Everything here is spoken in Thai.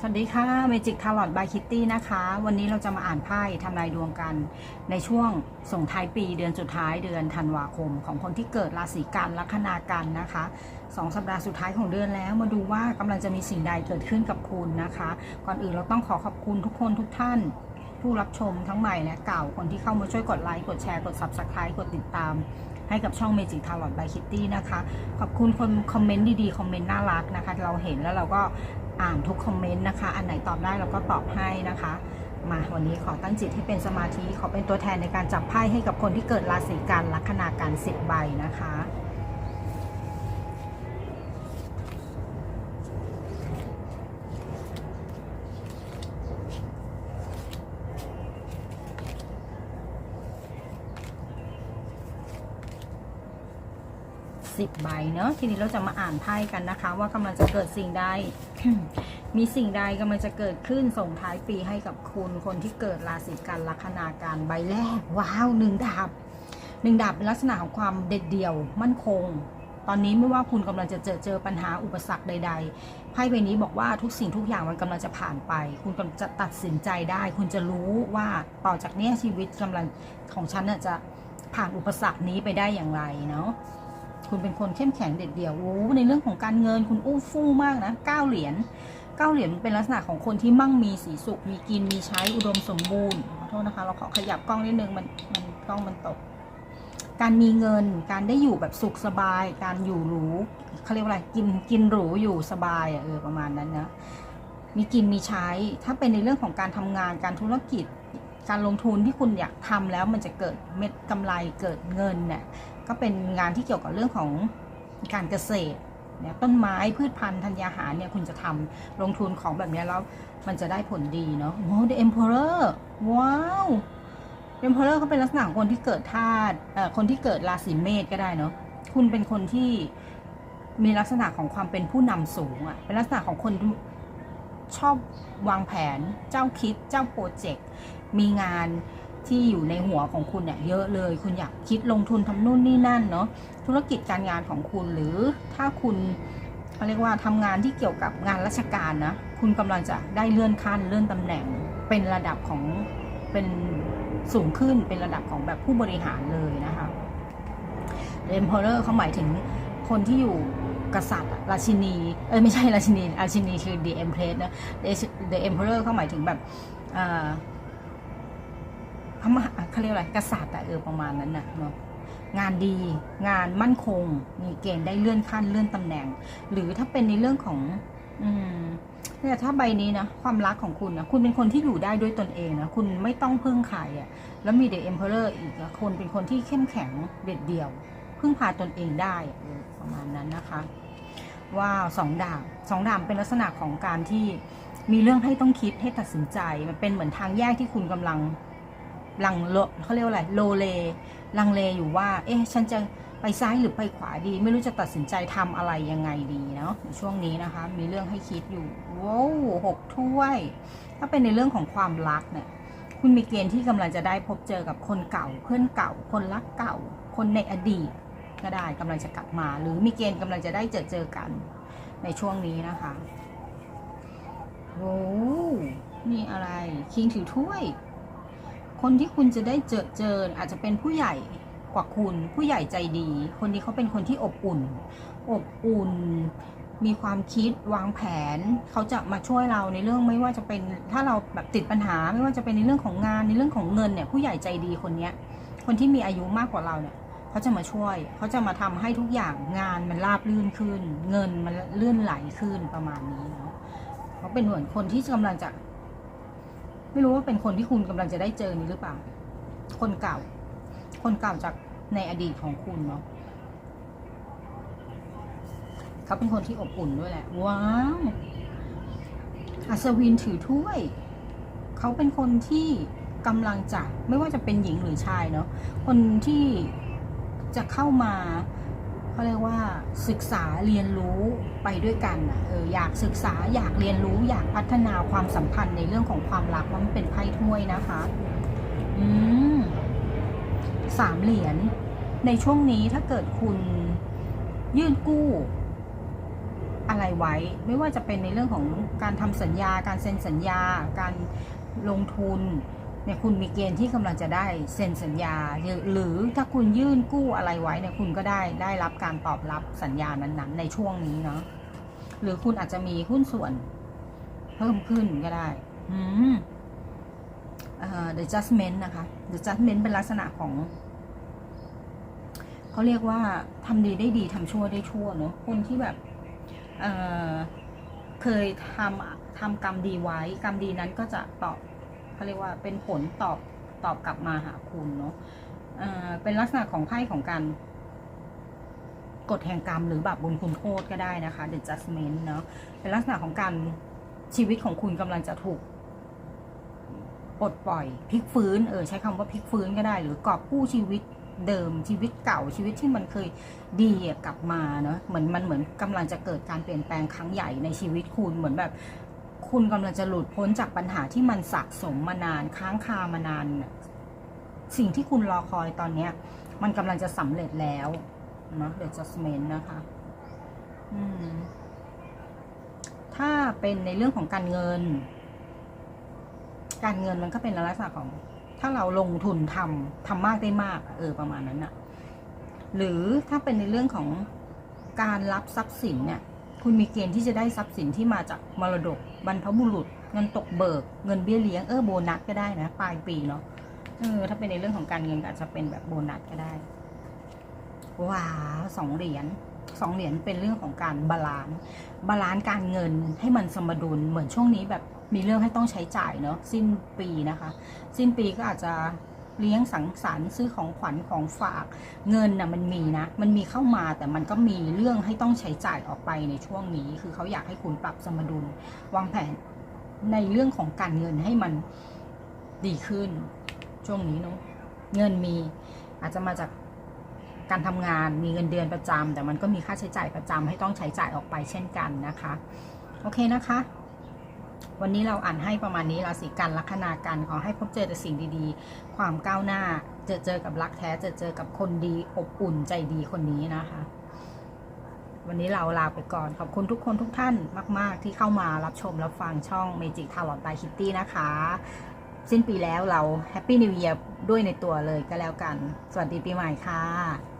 สวัสดีค่ะ Magic Tarot by Kitty นะคะ วันนี้เราจะมาอ่านไพ่ทำนายดวงกัน ในช่วงส่งท้ายปีเดือนสุดท้ายเดือนธันวาคม ของคนที่เกิดราศีกันลัคนากันนะคะสองสัปดาห์สุดท้ายของเดือนแล้วมาดูว่ากำลังจะมีสิ่งใดเกิดขึ้นกับคุณนะคะ ก่อนอื่นเราต้องขอขอบคุณทุกคนทุกท่าน ผู้รับชมทั้งใหม่และเก่าคนที่เข้ามาช่วยกดไลค์กดแชร์กด Subscribe กดติดตามให้กับช่อง Magic Tarot by Kitty นะคะ ขอบคุณคนคอมเมนต์ดีๆ คอมเมนต์น่ารักนะคะ เราเห็นแล้วเราก็ อ่านทุกคอมเมนต์นะคะ อันไหนตอบได้เราก็ตอบให้นะคะ มาวันนี้ขอตั้งจิตให้เป็นสมาธิขอเป็นตัวแทนในการจับไพ่ให้กับคนที่เกิดราศีกันลัคนาการสิบใบนะคะ สิบใบเนอะทีนี้เราจะมาอ่านไพ่กันนะคะ ว่ากำลังจะเกิดสิ่งใด มีสิ่งใดกำลังจะเกิดขึ้นส่งท้ายปีให้กับคุณคนที่เกิดราศีกันลัคนาการใบแรก ว้าวหนึ่งดาบหนึ่งดาบเป็นลักษณะของความเด็ดเดี่ยวมั่นคง ตอนนี้ไม่ว่าคุณกำลังจะเจอเจอปัญหาอุปสรรคใด ๆไพ่ใบนี้บอกว่าทุกสิ่งทุกอย่างมันกำลังจะผ่านไป คุณกำลังจะตัดสินใจได้ คุณจะรู้ว่าต่อจากนี้ชีวิตกำลังของฉันน่จะผ่านอุปสรรคนี้ไปได้อย่างไรเนาะ คุณเป็นคนเข้มแข็งเด็ดเดี่ยวโอ้ในเรื่องของการเงินคุณอู้ฟู่มากนะเก้าเหรียญเก้าเหรียญเป็นลักษณะของคนที่มั่งมีสีสุข มีกินมีใช้อุดมสมบูรณ์ขอโทษนะคะ เราขอขยับกล้องนิดนึงมันมันกล้องมันตก การมีเงินการได้อยู่แบบสุขสบาย การอยู่หรูเขาเรียกว่าอะไรกินกินหรูอยู่สบายอะเออประมาณนั้นนะมีกินมีใช้ ถ้าเป็นในเรื่องของการทำงานการธุรกิจ การลงทุนที่คุณอยากทำแล้วมันจะเกิดเม็ดกำไรเกิดเงินเนี่ย ก็เป็นงานที่เกี่ยวกับเรื่องของการเกษตรเนี่ยต้นไม้พืชพันธุ์ธัญญาหารเนี่ยคุณจะทำลงทุนของแบบนี้แล้วมันจะได้ผลดีเนาะโอ้ The Emperor ว้าว The Emperor เขาเป็นลักษณะคนที่เกิดธาตุเอ่อคนที่เกิดราศีเมษก็ได้เนาะ คุณเป็นคนที่มีลักษณะของความเป็นผู้นำสูงอะ่ะ เป็นลักษณะของคนชอบวางแผน เจ้าคิด เจ้าโปรเจกต์ มีงาน ที่อยู่ในหัวของคุณเนี่ยเยอะเลย คุณอยากคิดลงทุนทำนู่นนี่นั่นเนาะธุรกิจการงานของคุณหรือถ้าคุณเขาเรียกว่าทำงานที่เกี่ยวกับงานราชการนะคุณกำลังจะได้เลื่อนขั้นเลื่อนตำแหน่ง เป็นระดับของเป็นสูงขึ้นเป็นระดับของแบบผู้บริหารเลยนะคะเ e มเพอร์เขาหมายถึงคนที่อยู่กษัตริย์ราชินี เอ้ยไม่ใช่ราชินีราชินีคือ the empress นะ the emperor เขาหมายถึงแบบอ่า ระมหาเขาเรียกอะไรกษัตริย์อะเออประมาณนั้นน่ะเนาะงานดีงานมั่นคง มีเกณฑ์ได้เลื่อนขั้นเลื่อนตำแหน่ง หรือถ้าเป็นในเรื่องของ อืมเนี่ยถ้าใบนี้นะความรักของคุณนะคุณเป็นคนที่อยู่ได้ด้วยตนเองนะคุณไม่ต้องพึ่งใครอะ่ะแล้วมีเดอะเอ็มเพอเรอร์อีกอะคนเป็นคนที่เข้มแข็งเด็ดเดี่ยว พึ่งพาตนเองได้ประมาณนั้นนะคะว้าวสองดาบสองดาบเป็นลักษณะของการที่มีเรื่องให้ต้องคิดให้ตัดสินใจ มันเป็นเหมือนทางแยกที่คุณกำลัง ลังเลเขาเรียกว่าอะไรโลเล ลังเลอยู่ว่า เอ๊ะฉันจะไปซ้ายหรือไปขวาดี ไม่รู้จะตัดสินใจทำอะไรยังไงดีเนาะช่วงนี้นะคะ มีเรื่องให้คิดอยู่ว้าวหกถ้วย ถ้าเป็นในเรื่องของความรักเนี่ย คุณมีเกณฑ์ที่กำลังจะได้พบเจอกับคนเก่า เพื่อนเก่า คนรักเก่า คนในอดีต ก็ได้กำลังจะกลับมา หรือมีเกณฑ์กำลังจะได้เจอเจอกัน ในช่วงนี้นะคะโอ้นี่อะไรคิงถือถ้วย คนที่คุณจะได้เจอเจออาจจะเป็นผู้ใหญ่กว่าคุณ ผู้ใหญ่ใจดี คนนี้เขาเป็นคนที่อบอุ่น อบอุ่น มีความคิดวางแผน เขาจะมาช่วยเราในเรื่องไม่ว่าจะเป็นถ้าเราแบบติดปัญหา ไม่ว่าจะเป็นในเรื่องของงานในเรื่องของเงินเนี่ยผู้ใหญ่ใจดีคนเนี้ยคนที่มีอายุมากกว่าเราเนี่ยเขาจะมาช่วย เขาจะมาทำให้ทุกอย่างงานมันราบรื่นขึ้น เงินมันเลื่อนไหลขึ้นประมาณนี้เนาะเขาเป็นเหมือนคนที่กำลังจะ ไม่รู้ว่าเป็นคนที่คุณกำลังจะได้เจอนี้หรือเปล่า คนเก่า คนเก่าจากในอดีตของคุณเนาะเขาเป็นคนที่อบอุ่นด้วยแหละ ว้าวอัศวินถือถ้วย เขาเป็นคนที่กำลังจะไม่ว่าจะเป็นหญิงหรือชายเนาะคนที่จะเข้ามา เขาเรียกว่าศึกษาเรียนรู้ไปด้วยกันอะเอออยากศึกษาอยากเรียนรู้อยากพัฒนาความสัมพันธ์ในเรื่องของความรักว่ามันเป็นไพ่ถ้วยนะคะอืมสามเหรียญในช่วงนี้ถ้าเกิดคุณยื่นกู้อะไรไว้ ไม่ว่าจะเป็นในเรื่องของการทำสัญญา การเซ็นสัญญา การลงทุน เนี่ยคุณมีเกณฑ์ที่กำลังจะได้เซ็นสัญญา หรือถ้าคุณยื่นกู้อะไรไว้เนี่ยคุณก็ได้ได้รับการตอบรับสัญญานั้นๆ ในช่วงนี้เนาะหรือคุณอาจจะมีหุ้นส่วน เพิ่มขึ้นก็ได้อืมเอ่อ the judgment นะคะ the judgment เป็นลักษณะของเขาเรียกว่าทำดีได้ดีทำชั่วได้ชั่วเนอะคนที่แบบเอ่อเคยทำทำกรรมดีไว้ กรรมดีนั้นก็จะตอบ เขาเรียกว่าเป็นผลตอบตอบกลับมาหาคุณเนาะเอ่อเป็นลักษณะของไพ่ของการกฎแห่งกรรมหรือบาปบุญคุณโทษก็ได้นะคะ the judgment เนาะเป็นลักษณะของการชีวิตของคุณกำลังจะถูกปลดปล่อยพลิกฟื้นเออใช้คำว่าพลิกฟื้นก็ได้ หรือกอบกู้ชีวิตเดิมชีวิตเก่าชีวิตที่มันเคยดีกลับมาเนาะเหมือนมันเหมือนกำลังจะเกิดการเปลี่ยนแปลงครั้งใหญ่ในชีวิตคุณเหมือนแบบ คุณกำลังจะหลุดพ้นจากปัญหาที่มันสะสมมานาน ค้างคามานาน สิ่งที่คุณรอคอยตอนนี้มันกำลังจะสำเร็จแล้วเนาะ The Judgment นะคะถ้าเป็นในเรื่องของการเงิน การเงินมันก็เป็นลักษณะของ ถ้าเราลงทุนทำทำมากได้มาก เออประมาณนั้นอะหรือถ้าเป็นในเรื่องของการรับทรัพย์สินเนี่ย คุณมีเกณฑ์ที่จะได้ทรัพย์สินที่มาจากมรดกบรรพบุรุษ เงินตกเบิก เงินเบี้ยเลี้ยงเออโบนัสก็ได้นะ ปลายปีเนาะเออถ้าเป็นในเรื่องของการเงินก็อาจจะเป็นแบบโบนัสก็ได้ว้าวสองเหรียญสองเหรียญเป็นเรื่องของการบาลานซ์บาลานซ์การเงินให้มันสมดุลเหมือนช่วงนี้แบบมีเรื่องให้ต้องใช้จ่ายเนาะสิ้นปีนะคะ สิ้นปีก็อาจจะ เลี้ยงสังสรรค์ซื้อของขวัญของฝากเงินน่ะมันมีนะ มันมีเข้ามาแต่มันก็มีเรื่องให้ต้องใช้จ่ายออกไปในช่วงนี้ คือเขาอยากให้คุณปรับสมดุล วางแผนในเรื่องของการเงินให้มันดีขึ้น ช่วงนี้เนาะเงินมีอาจจะมาจากการทำงานมีเงินเดือนประจำแต่มันก็มีค่าใช้จ่ายประจำให้ต้องใช้จ่ายออกไปเช่นกันนะคะ โอเคนะคะ วันนี้เราอ่านให้ประมาณนี้ราศีกันลัคนากันขอให้พบเจอแต่สิ่งดีๆ ความก้าวหน้าเจอเจอกับรักแท้เจอเจอกับคนดีอบอุ่นใจดีคนนี้นะคะ วันนี้เราลาไปก่อนขอบคุณทุกคนทุกท่านมาก ๆ ที่เข้ามารับชมรับฟังช่อง Magic t a l o n t by Kitty นะคะ สิ้นปีแล้วเราแฮปปี้นิว e ียร์ด้วยในตัวเลยก็แล้วกัน สวัสดีปีใหม่ค่ะ